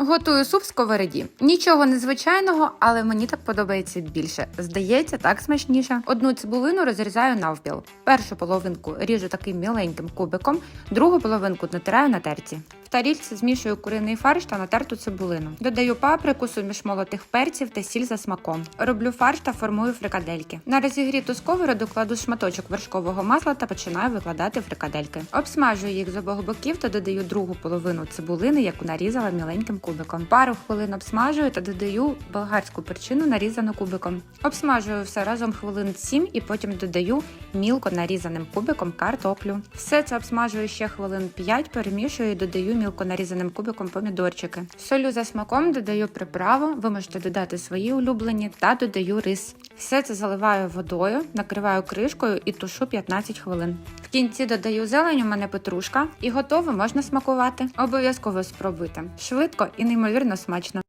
Готую суп з сковороді. Нічого незвичайного, але мені так подобається більше. Здається, так смачніше. Одну цибулину розрізаю навпіл. Першу половинку ріжу таким міленьким кубиком, другу половинку натираю на терці. В тарільці змішую куриний фарш та натерту цибулину. Додаю паприку, суміш молотих перців та сіль за смаком. Роблю фарш та формую фрикадельки. На розігріту сковороду кладу шматочок вершкового масла та починаю викладати фрикадельки. Обсмажую їх з обох боків та додаю другу половину цибулини, яку нарізала міленьким кубиком. Пару хвилин обсмажую та додаю болгарську перчину, нарізану кубиком. Обсмажую все разом хвилин 7 і потім додаю мілко нарізаним кубиком картоплю. Все це обсмажую ще хвилин 5, перемішую і додаю мілко нарізаним кубиком помідорчики. Солю за смаком, додаю приправу, ви можете додати свої улюблені та додаю рис. Все це заливаю водою, накриваю кришкою і тушу 15 хвилин. В кінці додаю зелень, у мене петрушка, і готово можна смакувати. Обов'язково спробуйте. Швидко і неймовірно смачно.